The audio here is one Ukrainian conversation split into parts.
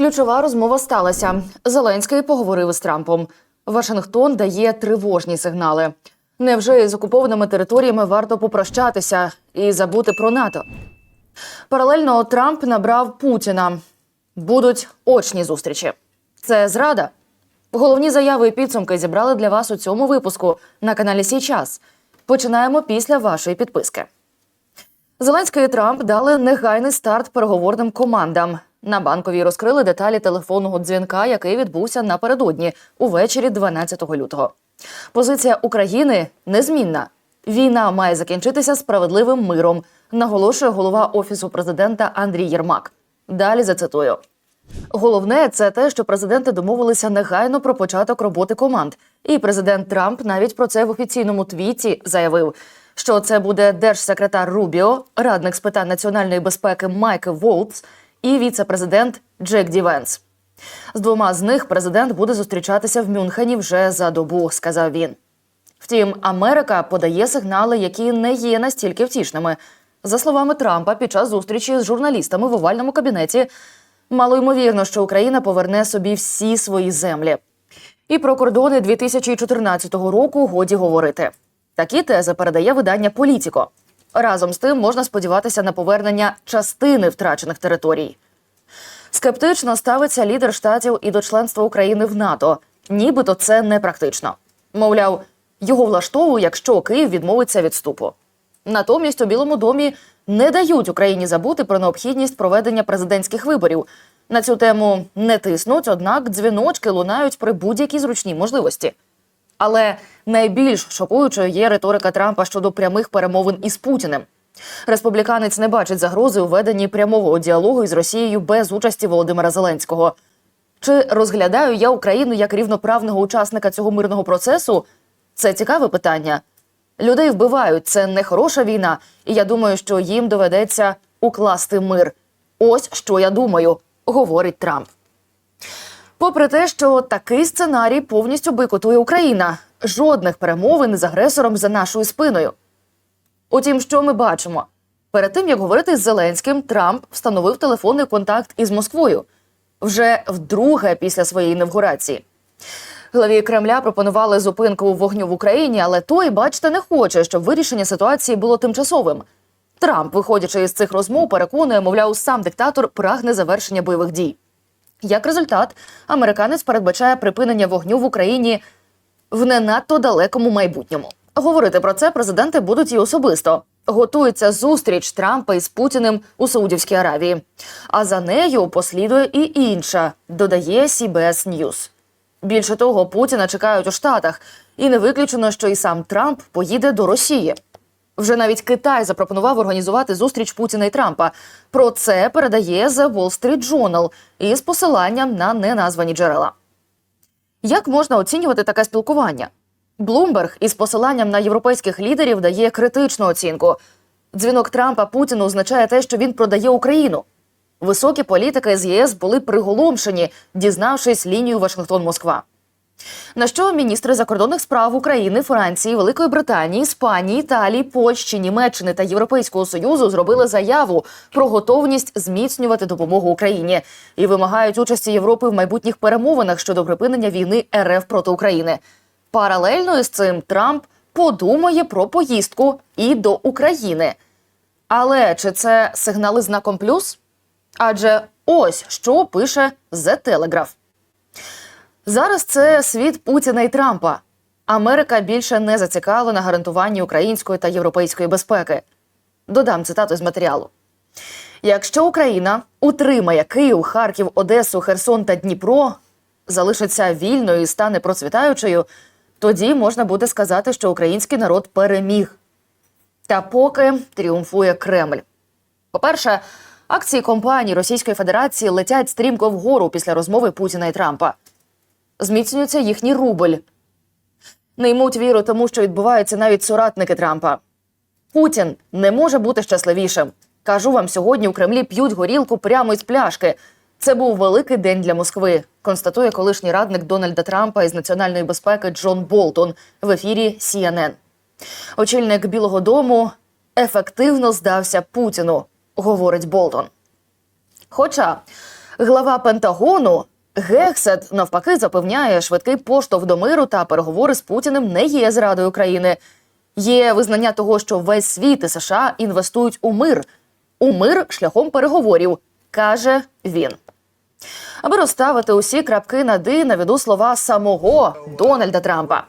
Ключова розмова сталася. Зеленський поговорив із Трампом. Вашингтон дає тривожні сигнали. Невже із окупованими територіями варто попрощатися і забути про НАТО? Паралельно Трамп набрав Путіна. Будуть очні зустрічі. Це зрада. Головні заяви і підсумки зібрали для вас у цьому випуску на каналі Сій час. Починаємо після вашої підписки. Зеленський і Трамп дали негайний старт переговорним командам. На банковій розкрили деталі телефонного дзвінка, який відбувся напередодні увечері 12 лютого. Позиція України незмінна. Війна має закінчитися справедливим миром, наголошує голова офісу президента Андрій Єрмак. Далі зацитую. Головне це те, що президенти домовилися негайно про початок роботи команд. І президент Трамп навіть про це в офіційному твіті заявив, що це буде держсекретар Рубіо, радник з питань національної безпеки Майк Волтс і віце-президент Джек Дівенс. З двома з них президент буде зустрічатися в Мюнхені вже за добу, сказав він. Втім, Америка подає сигнали, які не є настільки втішними. За словами Трампа, під час зустрічі з журналістами в овальному кабінеті мало ймовірно, що Україна поверне собі всі свої землі. І про кордони 2014 року годі говорити. Такі тези передає видання Політіко. Разом з тим можна сподіватися на повернення частини втрачених територій. Скептично ставиться лідер штатів і до членства України в НАТО. Нібито це непрактично. Мовляв, його влаштовує, якщо Київ відмовиться від вступу. Натомість у Білому домі не дають Україні забути про необхідність проведення президентських виборів. На цю тему не тиснуть, однак дзвіночки лунають при будь-якій зручній можливості. Але найбільш шокуючою є риторика Трампа щодо прямих перемовин із Путіним. Республіканець не бачить загрози у веденні прямого діалогу із Росією без участі Володимира Зеленського. Чи розглядаю я Україну як рівноправного учасника цього мирного процесу? Це цікаве питання. Людей вбивають, це не хороша війна, і я думаю, що їм доведеться укласти мир. Ось що я думаю, говорить Трамп. Попри те, що такий сценарій повністю бойкотує Україна, жодних перемовин з агресором за нашою спиною. Утім, що ми бачимо? Перед тим як говорити з Зеленським, Трамп встановив телефонний контакт із Москвою вже вдруге після своєї інавгурації. Главі Кремля пропонували зупинку вогню в Україні, але той, бачите, не хоче, щоб вирішення ситуації було тимчасовим. Трамп, виходячи із цих розмов, переконує, мовляв, сам диктатор прагне завершення бойових дій. Як результат, американець передбачає припинення вогню в Україні в не надто далекому майбутньому. Говорити про це президенти будуть і особисто. Готується зустріч Трампа із Путіним у Саудівській Аравії. А за нею послідує і інша, додає CBS News. Більше того, Путіна чекають у Штатах, і не виключено, що і сам Трамп поїде до Росії. Вже навіть Китай запропонував організувати зустріч Путіна і Трампа. Про це передає The Wall Street Journal із посиланням на неназвані джерела. Як можна оцінювати таке спілкування? Блумберг із посиланням на європейських лідерів дає критичну оцінку. Дзвінок Трампа Путіну означає те, що він продає Україну. Високі політики з ЄС були приголомшені, дізнавшись лінію Вашингтон-Москва. На що міністри закордонних справ України, Франції, Великої Британії, Іспанії, Італії, Польщі, Німеччини та Європейського союзу зробили заяву про готовність зміцнювати допомогу Україні і вимагають участі Європи в майбутніх перемовинах щодо припинення війни РФ проти України. Паралельно із цим Трамп подумає про поїздку і до України. Але чи це сигнали знаком плюс? Адже ось що пише The Telegraph. Зараз це світ Путіна і Трампа. Америка більше не зацікавлена гарантуванні української та європейської безпеки. Додам цитату з матеріалу. Якщо Україна утримає Київ, Харків, Одесу, Херсон та Дніпро, залишиться вільною і стане процвітаючою, тоді можна буде сказати, що український народ переміг. Та поки тріумфує Кремль. По-перше, акції компаній Російської Федерації летять стрімко вгору після розмови Путіна і Трампа. Зміцнюється їхній рубль. Не ймуть віру тому, що відбуваються навіть соратники Трампа. Путін не може бути щасливішим. Кажу вам, сьогодні у Кремлі п'ють горілку прямо із пляшки. Це був великий день для Москви, констатує колишній радник Дональда Трампа із національної безпеки Джон Болтон в ефірі CNN. Очільник Білого Дому ефективно здався Путіну, говорить Болтон. Хоча Глава Пентагону Гексет навпаки запевняє, швидкий поштовх до миру та переговори з Путіним не є зрадою країни. Є визнання того, що весь світ і США інвестують у мир, у мир шляхом переговорів, каже він. Аби розставити усі крапки над «і», наведу слова самого Дональда Трампа.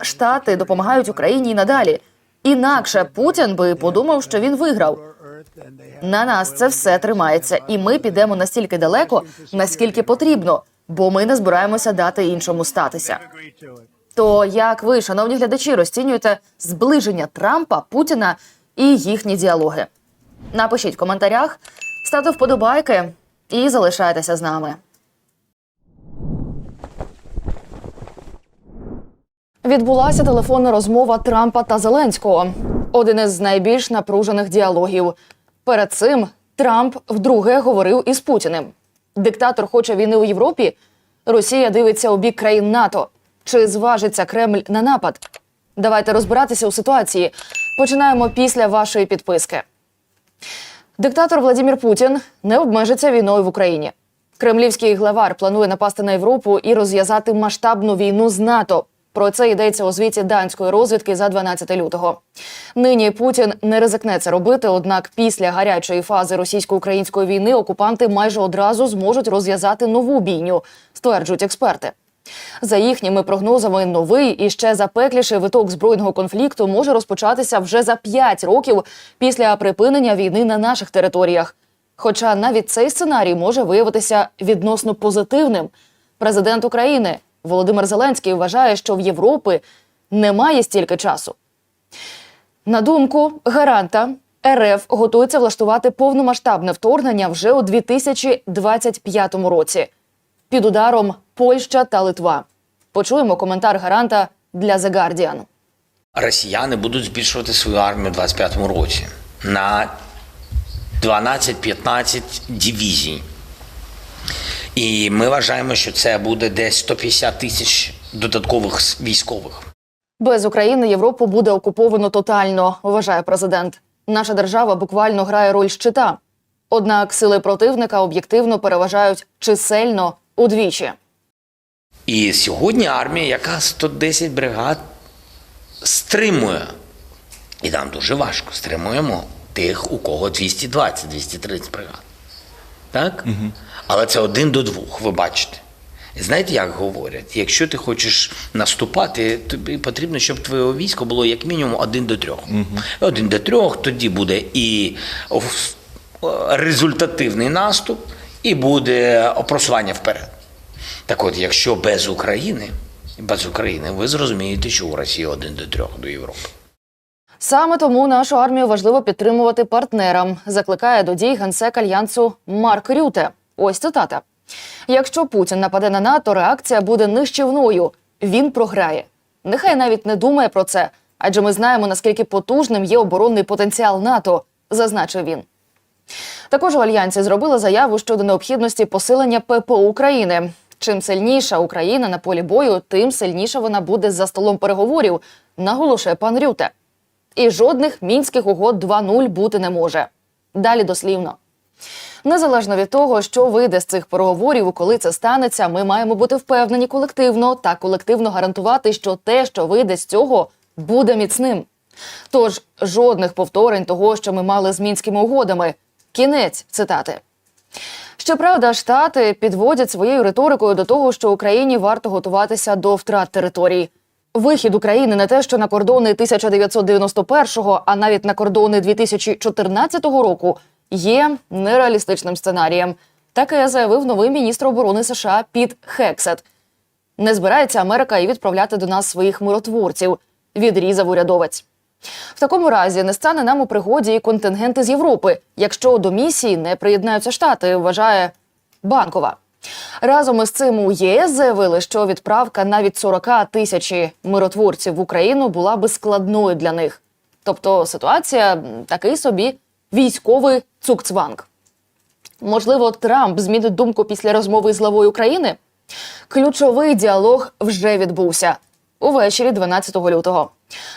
Штати допомагають Україні й надалі. Інакше Путін би подумав, що він виграв. На нас це все тримається, і ми підемо настільки далеко, наскільки потрібно, бо ми не збираємося дати іншому статися. То як ви, шановні глядачі, розцінюєте зближення Трампа, Путіна і їхні діалоги? Напишіть в коментарях, ставте вподобайки і залишайтеся з нами. Відбулася телефонна розмова Трампа та Зеленського. Один із найбільш напружених діалогів. Перед цим Трамп вдруге говорив із Путіним. Диктатор хоче війни у Європі. Росія дивиться у бік країн НАТО. Чи зважиться Кремль на напад? Давайте розбиратися у ситуації. Починаємо після вашої підписки. Диктатор Владимир Путін не обмежиться війною в Україні. Кремлівський главар планує напасти на Європу і розв'язати масштабну війну з НАТО. Про це йдеться у звіті данської розвідки за 12 лютого. Нині Путін не ризикне це робити. Однак, після гарячої фази російсько-української війни окупанти майже одразу зможуть розв'язати нову бійню, стверджують експерти. За їхніми прогнозами, новий і ще запекліший виток збройного конфлікту може розпочатися вже за 5 років після припинення війни на наших територіях. Хоча навіть цей сценарій може виявитися відносно позитивним. Президент України Володимир Зеленський вважає, що в Європи немає стільки часу. На думку гаранта, РФ готується влаштувати повномасштабне вторгнення вже у 2025 році. Під ударом Польща та Литва. Почуємо коментар гаранта для The Guardian. Росіяни будуть збільшувати свою армію у 25-му році на 12-15 дивізій. І ми вважаємо, що це буде десь 150 тисяч додаткових військових. Без України Європу буде окуповано тотально, вважає президент. Наша держава буквально грає роль щита. Однак сили противника об'єктивно переважають чисельно удвічі. І сьогодні армія, яка 110 бригад стримує. І нам дуже важко стримуємо тих, у кого 220-230 бригад. Так? Угу. Але це один до двох, ви бачите. Знаєте, як говорять? Якщо ти хочеш наступати, тобі потрібно, щоб твоє військо було як мінімум один до трьох. Угу. Один до трьох, тоді буде і результативний наступ, і буде просування вперед. Так от, якщо без України, без України, ви зрозумієте, що у Росії один до трьох до Європи. Саме тому нашу армію важливо підтримувати партнерам. Закликає до дій генсек альянсу Марк Рюте. Ось цитата: якщо Путін нападе на НАТО, реакція буде нищівною. Він програє. Нехай навіть не думає про це, адже ми знаємо наскільки потужним є оборонний потенціал НАТО, зазначив він. Також у альянсі зробили заяву щодо необхідності посилення ППО України. Чим сильніша Україна на полі бою, тим сильніше вона буде за столом переговорів, наголошує пан Рюте. І жодних мінських угод 2.0 бути не може. Далі дослівно. Незалежно від того, що вийде з цих переговорів, коли це станеться, ми маємо бути впевнені колективно та колективно гарантувати, що те, що вийде з цього, буде міцним. Тож жодних повторень того, що ми мали з мінськими угодами. Кінець цитати. Щоправда, штати підводять своєю риторикою до того, що Україні варто готуватися до втрат територій. Вихід України не те, що на кордони 1991-го, а навіть на кордони 2014 року, є нереалістичним сценарієм. Таке заявив новий міністр оборони США Піт Хексет. Не збирається Америка і відправляти до нас своїх миротворців, відрізав урядовець. В такому разі не стане нам у пригоді і контингенти з Європи, якщо до місії не приєднаються штати, вважає банкова. Разом із цим у ЄС заявили, що відправка навіть 40 тисяч миротворців в Україну була би складною для них. Тобто ситуація такий собі військовий цукцванг. Можливо, Трамп змінить думку після розмови з главою України? Ключовий діалог вже відбувся увечері 12 лютого.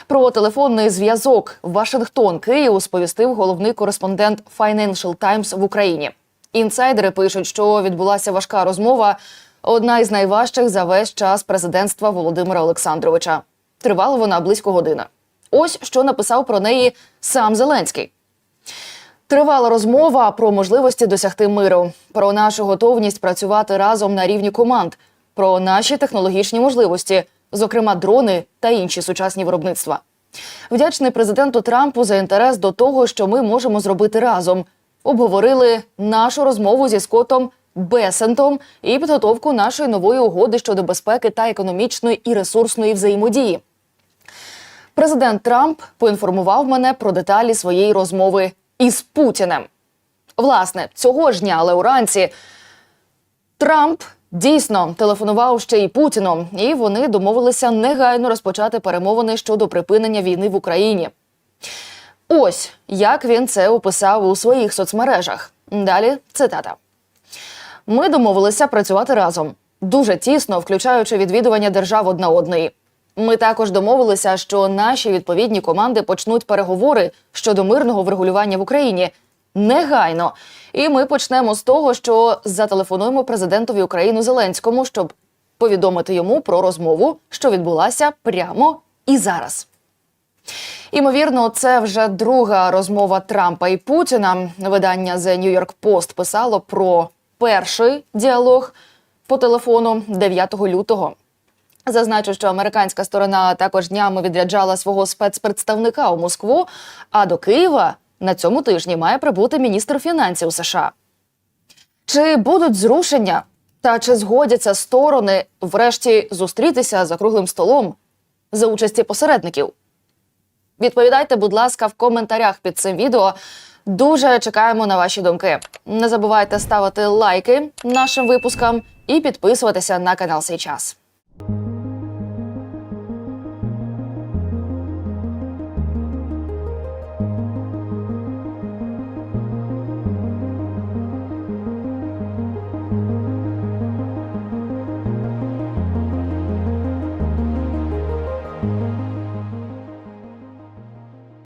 Про телефонний зв'язок Вашингтон Київ сповістив головний кореспондент Financial Times в Україні. Інсайдери пишуть, що відбулася важка розмова, одна із найважчих за весь час президентства Володимира Олександровича. Тривала вона близько години. Ось що написав про неї сам Зеленський. Тривала розмова про можливості досягти миру, про нашу готовність працювати разом на рівні команд, про наші технологічні можливості, зокрема дрони та інші сучасні виробництва. Вдячний президенту Трампу за інтерес до того, що ми можемо зробити разом. Обговорили нашу розмову зі Скоттом Бесентом і підготовку нашої нової угоди щодо безпеки та економічної і ресурсної взаємодії. Президент Трамп поінформував мене про деталі своєї розмови із Путіним. Власне, цього ж дня, але уранці, Трамп дійсно телефонував ще й Путіну, і вони домовилися негайно розпочати перемовини щодо припинення війни в Україні. Ось як він це описав у своїх соцмережах. Далі цитата. Ми домовилися працювати разом дуже тісно, включаючи відвідування держав одна одної. Ми також домовилися, що наші відповідні команди почнуть переговори щодо мирного врегулювання в Україні негайно. І ми почнемо з того, що зателефонуємо президентові України Зеленському, щоб повідомити йому про розмову, що відбулася прямо і зараз. Імовірно, це вже друга розмова Трампа і Путіна. Видання The New York Post писало про перший діалог по телефону 9 лютого. Зазначу, що американська сторона також днями відряджала свого спецпредставника у Москву. А до Києва на цьому тижні має прибути міністр фінансів США. Чи будуть зрушення та чи згодяться сторони врешті зустрітися за круглим столом за участі посередників? Відповідайте, будь ласка, в коментарях під цим відео. Дуже чекаємо на ваші думки. Не забувайте ставити лайки нашим випускам і підписуватися на канал «Сей час».